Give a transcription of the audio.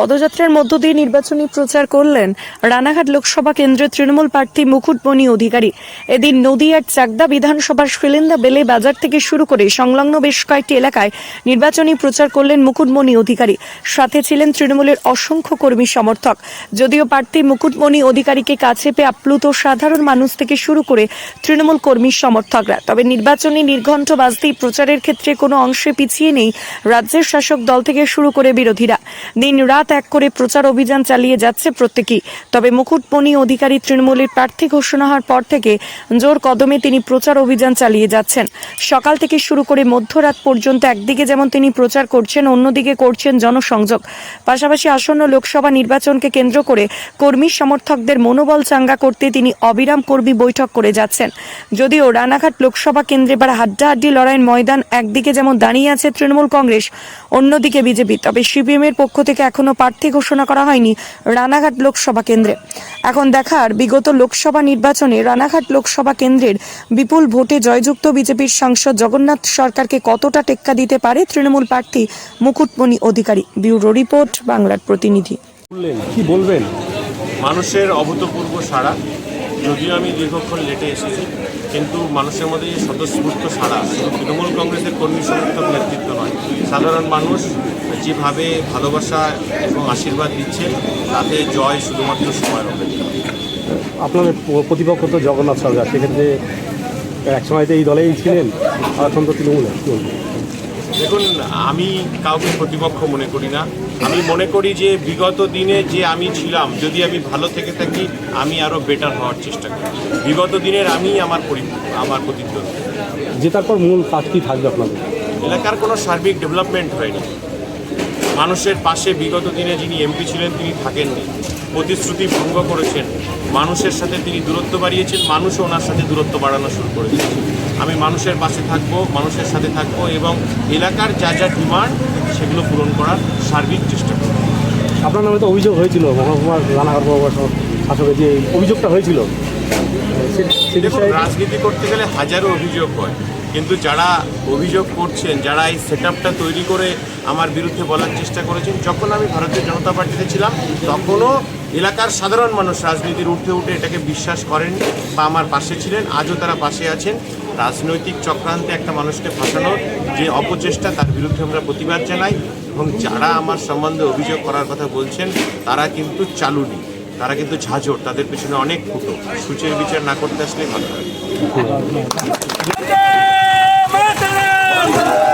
পদযাত্রার মধ্য দিয়ে নির্বাচনী প্রচার করলেন রানাঘাট লোকসভা কেন্দ্রের তৃণমূল প্রার্থী মুকুটমণি অধিকারী। এদিন নদিয়ার চাকদা বিধানসভার শিলিন্দা বেলে বাজার থেকে শুরু করে সংলগ্ন বেশ কয়েকটি এলাকায় নির্বাচনী প্রচার করলেন মুকুটমণি অধিকারী। সাথে ছিলেন তৃণমূলের অসংখ্য কর্মী সমর্থক। যদিও প্রার্থী মুকুটমণি অধিকারীকে কাছে পেয়ে আপ্লুত সাধারণ মানুষ থেকে শুরু করে তৃণমূল কর্মী সমর্থকরা। তবে নির্বাচনী নির্ঘণ্ট বাজতেই প্রচারের ক্ষেত্রে কোনো অংশে পিছিয়ে নেই রাজ্যের শাসক দল থেকে শুরু করে বিরোধীরা। দিন রাত এক করে প্রচার অভিযান চালিয়ে যাচ্ছে প্রত্যেকেই। তবে মুকুটমণি অধিকারী তৃণমূলের প্রার্থী ঘোষণা হওয়ার পর থেকে জোর কদমে তিনি প্রচার অভিযান চালিয়ে যাচ্ছেন। সকাল থেকে শুরু করে মধ্যরাত পর্যন্ত একদিকে যেমন তিনি প্রচার করছেন, অন্যদিকে করছেন জনসংযোগ। পাশাপাশি আসন্ন লোকসভা নির্বাচনকে কেন্দ্র করে কর্মী সমর্থকদের মনোবল চাঙ্গা করতে তিনি অবিরাম কর্মী বৈঠক করে যাচ্ছেন। যদিও রানাঘাট লোকসভা কেন্দ্রে এবার হাড্ডাহাড্ডি লড়াইয়ের ময়দান একদিকে যেমন দাঁড়িয়ে আছে তৃণমূল কংগ্রেস, অন্যদিকে বিজেপি। তবে সিপিএম এর পক্ষ থেকে এখনও প্রার্থী ঘোষণা করা হয়নি রানাঘাট লোকসভা কেন্দ্রে। এখন দেখার বিগত লোকসভা নির্বাচনে রানাঘাট লোকসভা কেন্দ্রের বিপুল ভোটে জয়যুক্ত বিজেপির সাংসদ জগন্নাথ সরকারকে কতটা টেক্কা দিতে পারে তৃণমূল প্রার্থী মুকুটমণি অধিকারী? ব্যুরো রিপোর্ট, বাংলার প্রতিনিধি। কি বলবেন? মানুষের অভূতপূর্ব সাড়া যদিও আমি দীর্ঘক্ষণ লেটে এসেছি, কিন্তু মানুষের মধ্যে যে স্বতঃস্ফূর্ত সাড়া শুধু তৃণমূল কংগ্রেসের কর্মী সমর্থক নেতৃত্ব নয়, সাধারণ মানুষ যেভাবে ভালোবাসা এবং আশীর্বাদ দিচ্ছে, তাতে জয় শুধুমাত্র সময় অপেক্ষা আপনাদের প্রতিপক্ষ তো জগন্নাথ সরকার, সেক্ষেত্রে এক সময় তো এই দলেই ছিলেন এখন তো তৃণমূলে? দেখুন আমি কাউকে প্রতিপক্ষ মনে করি না। আমি মনে করি যে বিগত দিনে যে আমি ছিলাম যদি আমি ভালো থেকে থাকি আমি আরও বেটার হওয়ার চেষ্টা করি। বিগত দিনের আমি আমার আমার প্রতিদ্বন্দ্বী। যে তারপর মূল কাজ কি থাকবে আপনাদের? এলাকার কোনো সার্বিক ডেভেলপমেন্ট হয়নি। মানুষের পাশে বিগত দিনে যিনি এমপি ছিলেন তিনি থাকেননি। প্রতিশ্রুতি ভঙ্গ করেছেন। মানুষের সাথে তিনি দূরত্ব বাড়িয়েছেন মানুষও ওনার সাথে দূরত্ব বাড়ানো শুরু করেছে। আমি মানুষের পাশে থাকব মানুষের সাথে থাকব এবং এলাকার যা যা ডিমান্ড সেগুলো পূরণ করার সার্বিক চেষ্টা করব। আপনার নামে তো অভিযোগ হয়েছিল মহকুমার রানাঘাট পৌরসভা শাসকের যে অভিযোগটা হয়েছিল। রাজনীতি করতে গেলে হাজারো অভিযোগ হয়। কিন্তু যারা অভিযোগ করছেন, যারা এই সেট তৈরি করে আমার বিরুদ্ধে বলার চেষ্টা করেছেন, যখন আমি ভারতীয় জনতা পার্টিতে ছিলাম, তখনও এলাকার সাধারণ মানুষ রাজনীতির উঠে উঠে এটাকে বিশ্বাস করেন বা আমার পাশে ছিলেন, আজও তারা পাশে আছেন। রাজনৈতিক চক্রান্তে একটা মানুষকে ফাঁসানোর যে অপচেষ্টা, তার বিরুদ্ধে আমরা প্রতিবাদ জানাই এবং যারা আমার সম্বন্ধে অভিযোগ করার কথা বলছেন, তারা কিন্তু চালুনি, তারা কিন্তু ঝাঁঝর, তাদের পেছনে অনেক ফুটো। সূচের বিচার না করতে আসলে ভালো হয়